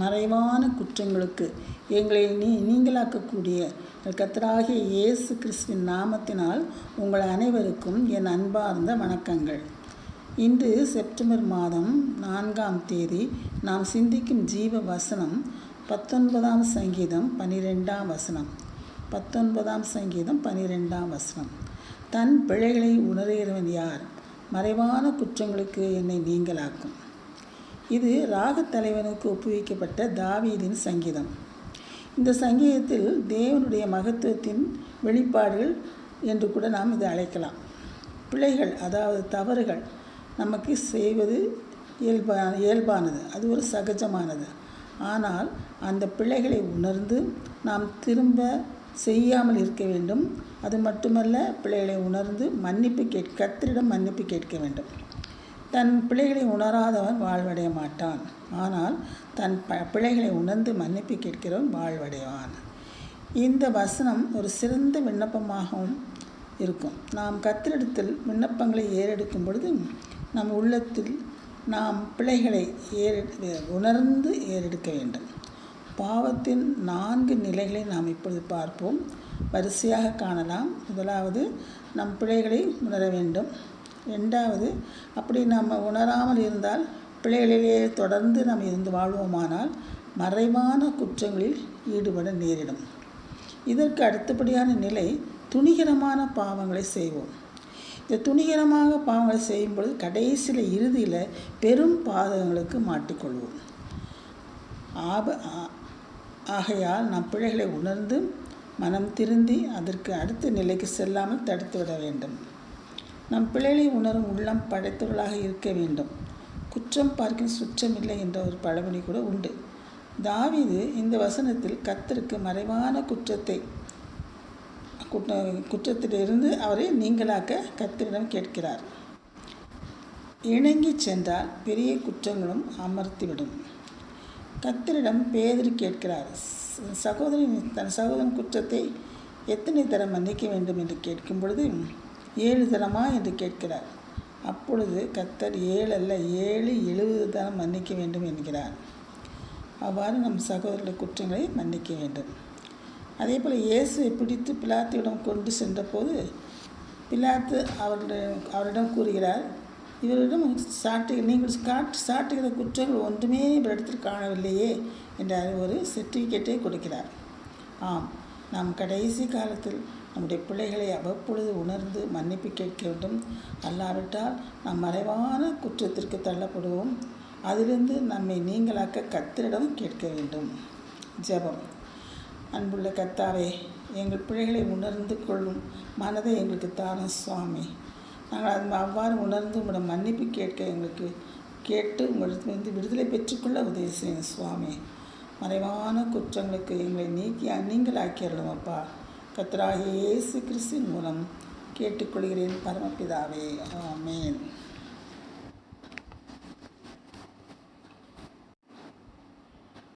மறைவான குற்றங்களுக்கு எங்களை நீ நீங்களாக்கக்கூடிய கத்தராகிய இயேசு கிறிஸ்துவின் நாமத்தினால் உங்கள் அனைவருக்கும் என் அன்பார்ந்த வணக்கங்கள். இன்று செப்டம்பர் மாதம் நான்காம் தேதி நாம் சிந்திக்கும் ஜீவ வசனம் பத்தொன்பதாம் சங்கீதம் பனிரெண்டாம் வசனம். பத்தொன்பதாம் சங்கீதம் பனிரெண்டாம் வசனம். தன் பிழைகளை உணர்கிறவன் யார்? மறைவான குற்றங்களுக்கு என்னை நீங்களாக்கும். இது ராகத் தலைவனுக்கு ஒப்புவிக்கப்பட்ட தாவீதின் சங்கீதம். இந்த சங்கீதத்தில் தேவனுடைய மகத்துவத்தின் வெளிப்பாடுகள் என்று கூட நாம் இதை அழைக்கலாம். பிழைகள் அதாவது தவறுகள் நமக்கு செய்வது இயல்பா இயல்பானது. அது ஒரு சகஜமானது. ஆனால் அந்த பிழைகளை உணர்ந்து நாம் திரும்ப செய்யாமல் இருக்க வேண்டும். அது மட்டுமல்ல பிள்ளைகளை உணர்ந்து மன்னிப்பு கேட் கத்தரிடம் மன்னிப்பு கேட்க வேண்டும். தன் பிள்ளைகளை உணராதவன் வாழ்வடைய மாட்டான். ஆனால் தன் ப பிள்ளைகளை உணர்ந்து மன்னிப்பு கேட்கிறவன் வாழ்வடைவான். இந்த வசனம் ஒரு சிறந்த விண்ணப்பமாகவும் இருக்கும். நாம் கத்திரிடத்தில் விண்ணப்பங்களை ஏறெடுக்கும் பொழுது நம் உள்ளத்தில் நாம் பிள்ளைகளை ஏறெ உணர்ந்து ஏறெடுக்க வேண்டும். பாவத்தின் நான்கு நிலைகளை நாம் இப்பொழுது பார்ப்போம். வரிசையாக காணலாம். முதலாவது நம் பிள்ளைகளை உணர வேண்டும். ரெண்டாவது அப்படி நம்ம உணராமல் இருந்தால் பிள்ளைகளிலே தொடர்ந்து நாம் இருந்து வாழ்வோமானால் மறைவான குற்றங்களில் ஈடுபட நேரிடும். இதற்கு அடுத்தபடியான நிலை துணிகரமான பாவங்களை செய்வோம். இந்த துணிகரமாக பாவங்களை செய்யும் பொழுது கடைசியில் இறுதியில் பெரும் பாதகங்களுக்கு மாட்டிக்கொள்வோம். ஆப ஆகையால் நம் பிள்ளைகளை உணர்ந்து மனம் திருந்தி அதற்கு அடுத்த நிலைக்கு செல்லாமல் தடுத்து விட வேண்டும். நம் பிள்ளைகளை உணரும் உள்ளம் படைத்தவர்களாக இருக்க வேண்டும். குற்றம் பார்க்கும் சுற்றம் இல்லை என்ற ஒரு பழமொழி கூட உண்டு. தாவிது இந்த வசனத்தில் கத்தருக்கு மறைவான குற்றத்தை குற்ற குற்றத்திலிருந்து அவரை நீங்களாக்க கத்தரிடம் கேட்கிறார். இணங்கி சென்றால் பெரிய குற்றங்களும் அமர்த்திவிடும். கத்தரிடம் பேதறி கேட்கிறார் சகோதரன் தன் சகோதரன் குற்றத்தை எத்தனை தரம் மன்னிக்க வேண்டும்? என்று கேட்கும் பொழுது ஏழு தரமா என்று கேட்கிறார். அப்பொழுது கத்தர் ஏழு அல்ல ஏழு எழுபது தரம் மன்னிக்க வேண்டும் என்கிறார். அவ்வாறு நம் சகோதரர்கள் குற்றங்களை மன்னிக்க வேண்டும். அதே போல் இயேசுவை பிடித்து பிலாத்தியிடம் கொண்டு சென்றபோது பிலாத்து அவரிடம் அவரிடம் கூறுகிறார் இவரிடம் சாட்டு நீங்கள் காட்டு சாட்டுகிற குற்றங்கள் ஒன்றுமே இவரிடத்தில் காணவில்லையே என்ற ஒரு சர்டிஃபிகேட்டை கொடுக்கிறார். ஆம் நாம் கடைசி காலத்தில் நம்முடைய பிள்ளைகளை அவ்வப்பொழுது உணர்ந்து மன்னிப்பு கேட்க வேண்டும். அல்லாவிட்டால் நாம் மறைவான குற்றத்திற்கு தள்ளப்படுவோம். அதிலிருந்து நம்மை நீங்களாக்க கத்திரிடம் கேட்க வேண்டும். ஜெபம். அன்புள்ள கத்தாவே எங்கள் பிள்ளைகளை உணர்ந்து கொள்ளும் மனதை எங்களுக்கு தாரும் சுவாமி. நாங்கள் அது அவ்வாறு உணர்ந்து உங்களோட மன்னிப்பு கேட்க எங்களுக்கு கேட்டு உங்களிடத்திலிருந்து விடுதலை பெற்றுக்கொள்ள உதவி செய்யும் சுவாமி. மறைவான குற்றங்களுக்கு எங்களை நீக்கி நீங்கள் ஆக்கிடலாம் அப்பா. கத்தராகிய இயேசு கிறிஸ்தின் மூலம் கேட்டுக்கொள்கிறேன் பரமபிதாவே ஆமேன்.